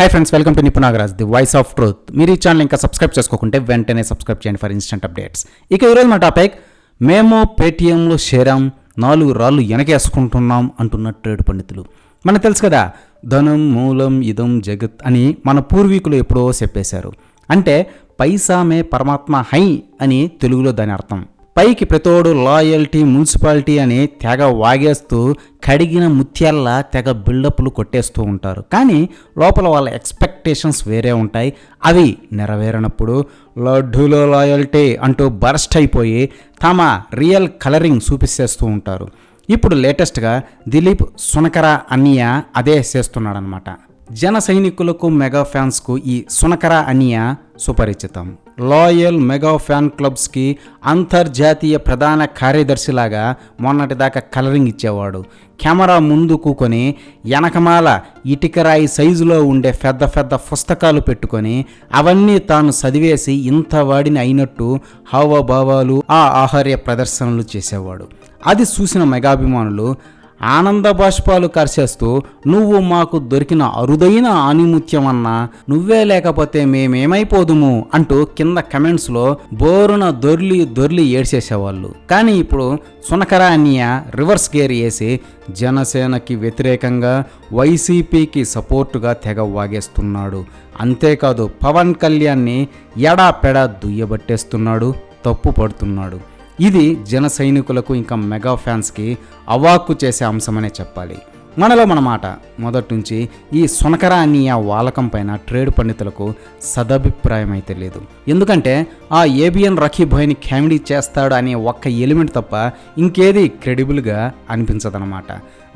Hi friends welcome to Nipunagaraj the voice of truth మీరు ఈ channel ఇంకా subscribe చేసుకోకుంటే వెంటనే సబ్స్క్రైబ్ చేయండి ఫర్ ఇన్స్టెంట్ అప్డేట్స్ ఇక ఈరోజు మా టాపిక్ మేము పేటీఎంలో చేరాం నాలుగు రాళ్ళు వెనకేసుకుంటున్నాం అంటున్న ట్రేడ్ పండితులు. మనకు తెలుసు కదా ధనం మూలం ఇదం జగత్ అని మన పూర్వీకులు ఎప్పుడో చెప్పేశారు. అంటే పైసామే పరమాత్మ హై అని తెలుగులో దాని అర్థం. పైకి ప్రతోడు లాయల్టీ మున్సిపాలిటీ అని తెగ వాగేస్తూ కడిగిన ముత్యాల్లా తెగ బిల్డప్లు కొట్టేస్తూ ఉంటారు. కానీ లోపల వాళ్ళ ఎక్స్పెక్టేషన్స్ వేరే ఉంటాయి. అవి నెరవేరినప్పుడు లడ్డూలో లాయల్టీ అంటూ బర్స్ట్ అయిపోయి తమ రియల్ కలరింగ్ చూపిస్తూ ఉంటారు. ఇప్పుడు లేటెస్ట్గా దిలీప్ సునకర అన్నయ్య అదే చేస్తున్నాడనమాట జన సైనికులకు మెగా ఫ్యాన్స్కు ఈ సునకర అనియ సుపరిచితం. లాయల్ మెగా ఫ్యాన్ క్లబ్స్కి అంతర్జాతీయ ప్రధాన కార్యదర్శిలాగా మొన్నటిదాకా కలరింగ్ ఇచ్చేవాడు. కెమెరా ముందు కూకొని వెనకమాల ఇటుకరాయి సైజులో ఉండే పెద్ద పెద్ద పుస్తకాలు పెట్టుకొని అవన్నీ తాను చదివేసి ఇంత వాడిని అయినట్టు హావభావాలు ఆ ఆహార్య ప్రదర్శనలు చేసేవాడు. అది చూసిన మెగాభిమానులు ఆనంద బాష్పాలు కరిచేస్తూ నువ్వు మాకు దొరికిన అరుదైన ఆనిముత్యమన్నా నువ్వే లేకపోతే మేమేమైపోదుము అంటూ కింద కమెంట్స్లో బోరున దొర్లి దొర్లి ఏడ్చేసేవాళ్ళు. కానీ ఇప్పుడు సునకర అన్నయ్య రివర్స్ గేర్ వేసి జనసేనకి వ్యతిరేకంగా వైసీపీకి సపోర్టుగా తెగ వాగేస్తున్నాడు. అంతేకాదు పవన్ కళ్యాణ్ని ఎడాపెడా దుయ్యబట్టేస్తున్నాడు తప్పు పడుతున్నాడు ఇది జన సైనికులకు ఇంకా మెగా ఫ్యాన్స్కి అవాక్కు చేసే అంశమనే చెప్పాలి. మనలో మన మాట. మొదటి నుంచి ఈ సునకర అని ఆ వాలకం పైన ట్రేడ్ పండితులకు సదభిప్రాయం అయితే లేదు. ఎందుకంటే ఆ ఏబిఎన్ రఖీభాయ్ని కామెడీ చేస్తాడు అనే ఒక్క ఎలిమెంట్ తప్ప ఇంకేది క్రెడిబుల్గా అనిపించదనమాట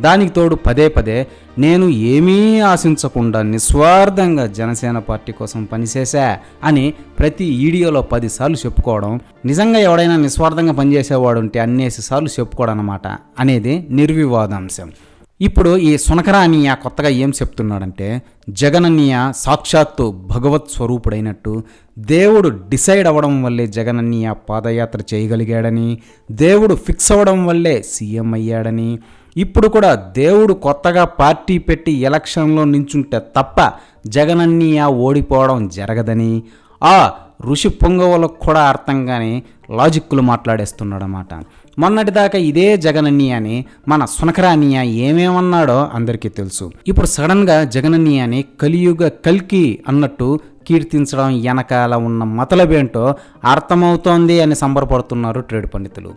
దానికి తోడు పదే పదే నేను ఏమీ ఆశించకుండా నిస్వార్థంగా జనసేన పార్టీ కోసం పనిచేశా అని ప్రతి వీడియోలో పదిసార్లు చెప్పుకోవడం నిజంగా ఎవడైనా నిస్వార్థంగా పనిచేసేవాడు ఉంటే అన్నేసి సార్లు చెప్పుకోవడం అనమాట అనేది నిర్వివాదాంశం. ఇప్పుడు ఈ సునకర కొత్తగా ఏం చెప్తున్నాడంటే జగనన్నయ్య సాక్షాత్తు భగవత్ స్వరూపుడైనట్టు దేవుడు డిసైడ్ అవ్వడం వల్లే జగనన్నయ్య పాదయాత్ర చేయగలిగాడని దేవుడు ఫిక్స్ అవ్వడం వల్లే సీఎం అయ్యాడని ఇప్పుడు కూడా దేవుడు కొత్తగా పార్టీ పెట్టి ఎలక్షన్లో నించుంటే తప్ప జగనన్నయ్య ఓడిపోవడం జరగదని ఆ ఋషి పొంగవులకు కూడా అర్థం కానీ లాజిక్కులు మాట్లాడేస్తున్నాడన్నమాట. మొన్నటిదాకా ఇదే జగనన్నయ్య అని మన సునకర ఏమేమన్నాడో అందరికీ తెలుసు. ఇప్పుడు సడన్గా జగనన్నయ్య అని కలియుగ కల్కి అన్నట్టు కీర్తించడం వెనకాల ఉన్న మతలబేంటో అర్థమవుతోంది అని సంబరపడుతున్నారు ట్రేడ్ పండితులు.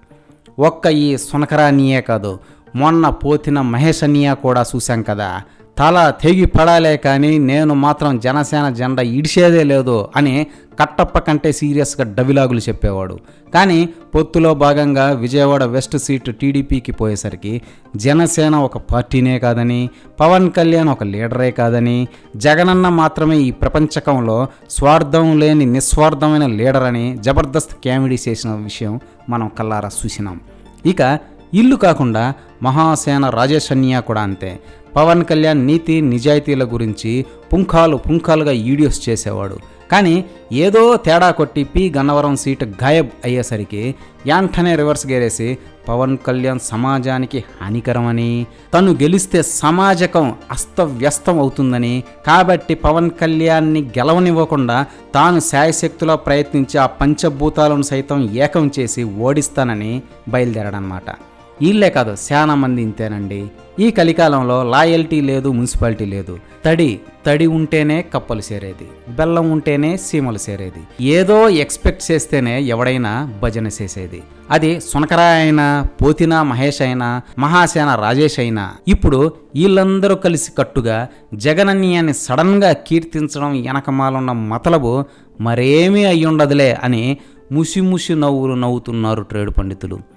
ఒక్క ఈ సునకర కాదు మొన్న పోతిన మహేష్ అన్నయ్య కూడా చూశాం కదా. తల తెగి పడాలే కానీ నేను మాత్రం జనసేన జెండా ఇడిచేదే లేదు అని కట్టప్ప కంటే సీరియస్గా డబిలాగులు చెప్పేవాడు. కానీ పొత్తులో భాగంగా విజయవాడ వెస్ట్ సీట్ టీడీపీకి పోయేసరికి జనసేన ఒక పార్టీనే కాదని పవన్ కళ్యాణ్ ఒక లీడరే కాదని జగనన్న మాత్రమే ఈ ప్రపంచకంలో స్వార్థం లేని నిస్వార్థమైన లీడర్ అని జబర్దస్త్ కామెడీ చేసిన విషయం మనం కల్లారా చూసినాం. ఇక ఇల్లు కాకుండా మహాసేన రాజేష్ కూడా అంతే. పవన్ కళ్యాణ్ నీతి నిజాయితీల గురించి పుంఖాలు పుంఖాలుగా వీడియోస్ చేసేవాడు. కానీ ఏదో తేడా కొట్టి పి. గన్నవరం సీటు గాయబ్ అయ్యేసరికి యాంటనే రివర్స్ గేరేసి పవన్ కళ్యాణ్ సమాజానికి హానికరమని తను గెలిస్తే సమాజకం అస్తవ్యస్తం అవుతుందని కాబట్టి పవన్ కళ్యాణ్ని గెలవనివ్వకుండా తాను శాయశక్తిలో ప్రయత్నించి ఆ పంచభూతాలను సైతం ఏకం చేసి ఓడిస్తానని బయలుదేరాడనమాట వీళ్ళే కాదు చాలా మంది ఇంతేనండి. ఈ కలికాలంలో లాయల్టీ లేదు మున్సిపాలిటీ లేదు. తడి తడి ఉంటేనే కప్పలు సేరేది బెల్లం ఉంటేనే సీమలు సేరేది. ఏదో ఎక్స్పెక్ట్ చేస్తేనే ఎవడైనా భజన చేసేది. అది సునకర అయినా పోతినా మహేష్ అయినా మహాసేన రాజేష్ అయినా. ఇప్పుడు వీళ్ళందరూ కలిసి కట్టుగా జగనన్నయ్యని సడన్గా కీర్తించడం వెనకమాలున్న మతలబు మరేమీ అయ్యుండదులే అని ముసి ముసి నవ్వులు నవ్వుతున్నారు ట్రేడ్ పండితులు.